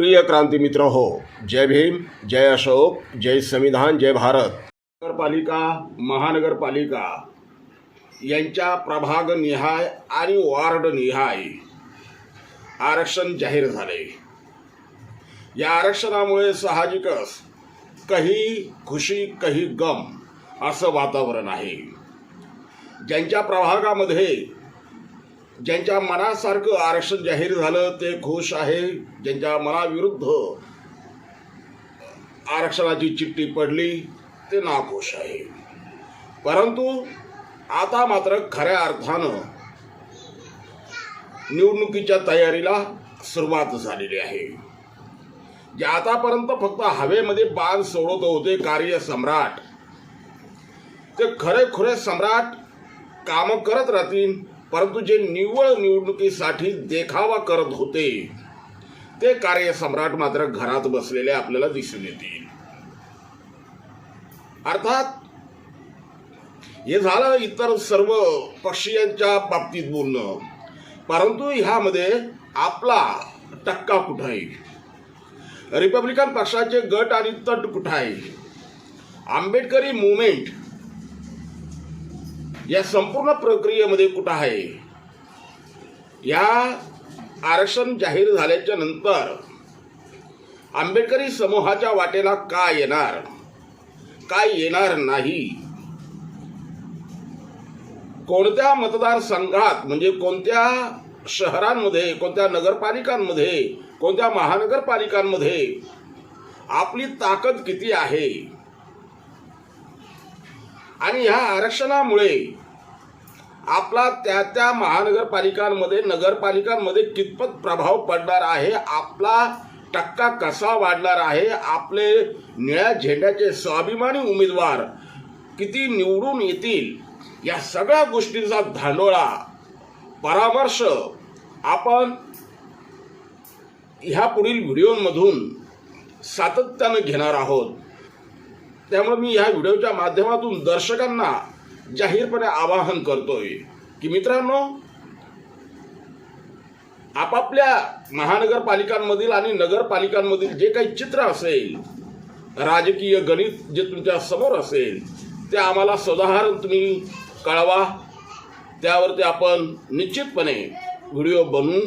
प्रिय क्रांती मित्र हो जय भीम जय अशोक जय संविधान जय भारत. नगरपालिका महानगरपालिका यांच्या प्रभाग निहाय आणि वार्ड निहाय आरक्षण जाहीर झाले. या आरक्षणामुळे साहजिकच काही खुशी काही गम असं वातावरण आहे. ज्यांच्या प्रभागामध्ये ज्यांच्या मनासारखं आरक्षण जाहीर झालं ते खुश आहे. ज्यांच्या मनाविरुद्ध आरक्षणाची चिठ्ठी पडली ते नाखुश आहे. परंतु आता मात्र खऱ्या अर्थानं निवडणुकीच्या तयारीला सुरुवात झालेली आहे. जे आतापर्यंत फक्त हवेमध्ये बाण सोडत होते कार्य सम्राट ते खरे खुरे सम्राट कामं करत राहतील परंतु जे निव्वळ निवडणुकीसाठी देखावा करत होते ते कार्य सम्राट मात्र घरात बसलेले आपल्याला दिसून येतील. अर्थात हे झालं इतर सर्व पक्षीयांच्या बाबतीत बोलणं. परंतु ह्यामध्ये आपला टक्का कुठं आहे? रिपब्लिकन पक्षाचे गट आणि तट कुठं आहे? आंबेडकरी मुवमेंट या संपूर्ण प्रक्रियेमध्ये कुठं आहे? या आरक्षण जाहीर झाल्याच्यानंतर आंबेडकरी समूहाच्या वाटेला का येणार? काय येणार नाही? कोणत्या मतदारसंघात म्हणजे कोणत्या शहरांमध्ये कोणत्या नगरपालिकांमध्ये कोणत्या महानगरपालिकांमध्ये आपली ताकद किती आहे? आणि ह्या आरक्षणामुळे आपला त्या त्या महानगरपालिकांमध्ये नगरपालिकांमध्ये कितपत प्रभाव पडणार आहे आपला टक्का कसा वाढणार आहे आपले निळ्या झेंड्याचे स्वाभिमानी उमेदवार किती निवडून येतील या सगळ्या गोष्टींचा धांडोळा परामर्श आपण ह्या पुढील व्हिडिओमधून सातत्यानं घेणार आहोत. त्यामुळे मी ह्या व्हिडिओच्या माध्यमातून दर्शकांना जाहीरपणे आवाहन करतोय की मित्रांनो आपापल्या महानगरपालिकांमधील आणि नगरपालिकांमधील जे काही चित्र असेल राजकीय गणित जे तुमच्यासमोर असेल ते आम्हाला सदाहरण तुम्ही कळवा. त्यावरती आपण निश्चितपणे व्हिडिओ बनवू.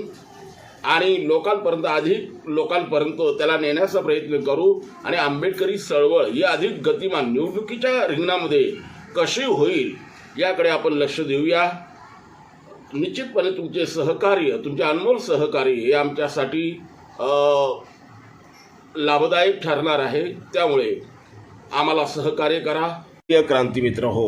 आणि लोकांपर्यंत अधिक लोकांपर्यंत त्याला नेण्याचा प्रयत्न करू आणि आंबेडकरी चळवळ ही अधिक गतिमान निवडणुकीच्या रिंगणामध्ये कशी होईल याकडे आपण लक्ष देऊया. निश्चितपणे तुमचे सहकार्य तुमचे अनमोल सहकार्य हे आमच्यासाठी लाभदायक ठरणार आहे. त्यामुळे आम्हाला सहकार्य करा. प्रिय क्रांतीमित्र हो